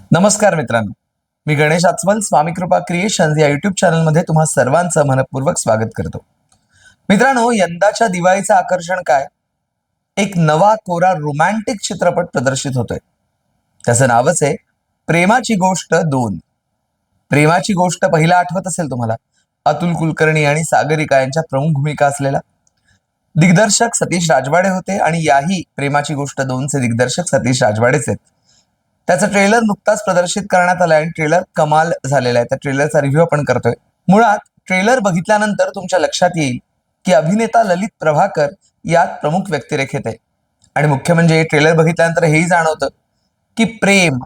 नमस्कार मित्रांनो. मी गणेश आचमल स्वामी कृपा क्रिएशन्स या युट्यूब चॅनलमध्ये तुम्हा सर्वांचं मनपूर्वक स्वागत करतो. मित्रांनो यंदाच्या दिवाळीचं आकर्षण काय? एक नवा कोरा रोमॅन्टिक चित्रपट प्रदर्शित होतोय. त्याचं नावच आहे प्रेमाची गोष्ट दोन. प्रेमाची गोष्ट पहिला आठवत असेल तुम्हाला? अतुल कुलकर्णी आणि सागरिका यांच्या प्रमुख भूमिका असलेला. दिग्दर्शक सतीश राजवाडे होते आणि याही प्रेमाची गोष्ट दोनचे दिग्दर्शक सतीश राजवाडेच आहेत. त्याचा ट्रेलर नुकताच प्रदर्शित करण्यात आला आणि ट्रेलर कमाल झालेला आहे. त्या ट्रेलरचा रिव्ह्यू आपण करतोय. मुळात ट्रेलर बघितल्यानंतर तुमच्या लक्षात येईल की अभिनेता ललित प्रभाकर यात प्रमुख व्यक्तिरेखेत आहे. आणि मुख्य म्हणजे ट्रेलर बघितल्यानंतर हेही जाणवतं की प्रेम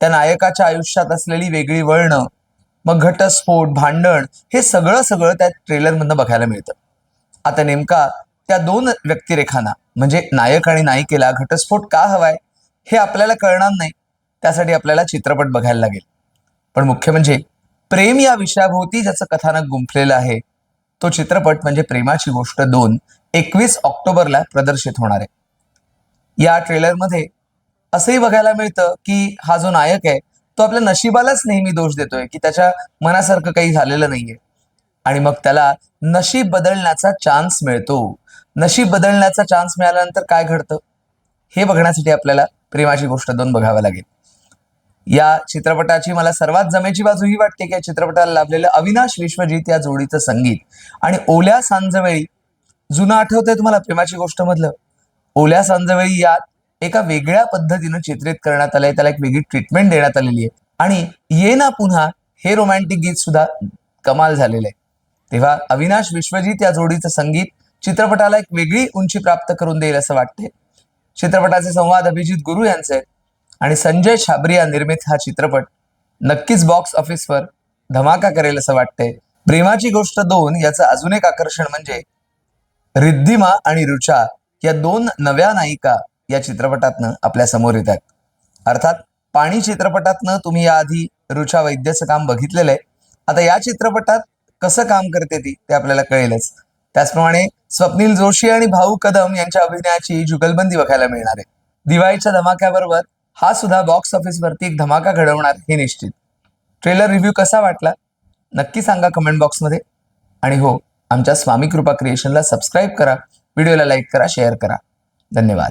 त्या नायकाच्या आयुष्यात असलेली वेगळी वळणं मग घटस्फोट भांडण हे सगळं सगळं त्या ट्रेलरमधनं बघायला मिळतं. आता नेमका त्या दोन व्यक्तिरेखांना म्हणजे नायक आणि नायिकेला घटस्फोट का हवाय हे आपल्याला कळणार नाही. त्यासाठी आपल्याला चित्रपट बघायला लागेल. पण मुख्य म्हणजे प्रेम या विषयाभोवती ज्याचं कथानक गुंफलेलं आहे तो चित्रपट म्हणजे प्रेमाची गोष्ट दोन एकवीस ऑक्टोबरला प्रदर्शित होणार आहे. या ट्रेलरमध्ये असंही बघायला मिळतं की हा जो नायक आहे तो आपल्या नशिबालाच नेहमी दोष देतोय की त्याच्या मनासारखं काही झालेलं नाहीये. आणि मग त्याला नशीब बदलण्याचा चान्स मिळतो. नशीब बदलण्याचा चान्स मिळाल्यानंतर काय घडतं? हे बघण्यासाठी आपल्याला प्रेमाची गोष्ट दोन बघावं लागेल. या चित्रपटाची मला सर्वात जमेची बाजू ही वाटते की या चित्रपटाला लाभलेलं अविनाश विश्वजीत या जोडीचं संगीत. आणि ओल्या सांजवेळी जुनं आठवतंय तुम्हाला प्रेमाची गोष्ट मधलं? ओल्या सांजवेळी यात एका वेगळ्या पद्धतीनं चित्रित करण्यात आलंय त्याला एक वेगळी ट्रीटमेंट देण्यात आलेली आहे. आणि ये ना पुन्हा हे रोमॅन्टिक गीत सुद्धा कमाल झालेलं आहे. तेव्हा अविनाश विश्वजीत या जोडीचं संगीत चित्रपटाला एक वेगळी उंची प्राप्त करून देईल असं वाटते चित्रपटाचे संवाद अभिजित गुरु यांचे आहेत. आणि संजय छाबरिया निर्मित हा चित्रपट नक्कीच बॉक्स ऑफिसवर धमाका करेल असं वाटतंय. प्रेमाची गोष्ट दोन याचं अजून एक आकर्षण म्हणजे रिद्धिमा आणि रुचा या दोन नव्या नायिका या चित्रपटातनं आपल्यासमोर येतात. अर्थात पाणी चित्रपटातनं तुम्ही याआधी रुचा वैद्यचं काम बघितलेलं आहे. आता या चित्रपटात कसं काम करते ती ते आपल्याला कळेलच. त्याचप्रमाणे स्वप्नील जोशी आणि भाऊ कदम यांच्या अभिनयाची जुगलबंदी बघायला मिळणार आहे. दिवाळीच्या धमाक्याबरोबर हा सुद्धा बॉक्स ऑफिसवरती एक धमाका घडवणार हे निश्चित. ट्रेलर रिव्ह्यू कसा वाटला? नक्की सांगा कमेंट बॉक्समध्ये आणि हो आमच्या स्वामी कृपा क्रिएशनला सबस्क्राईब करा व्हिडिओला लाईक करा शेअर करा. धन्यवाद.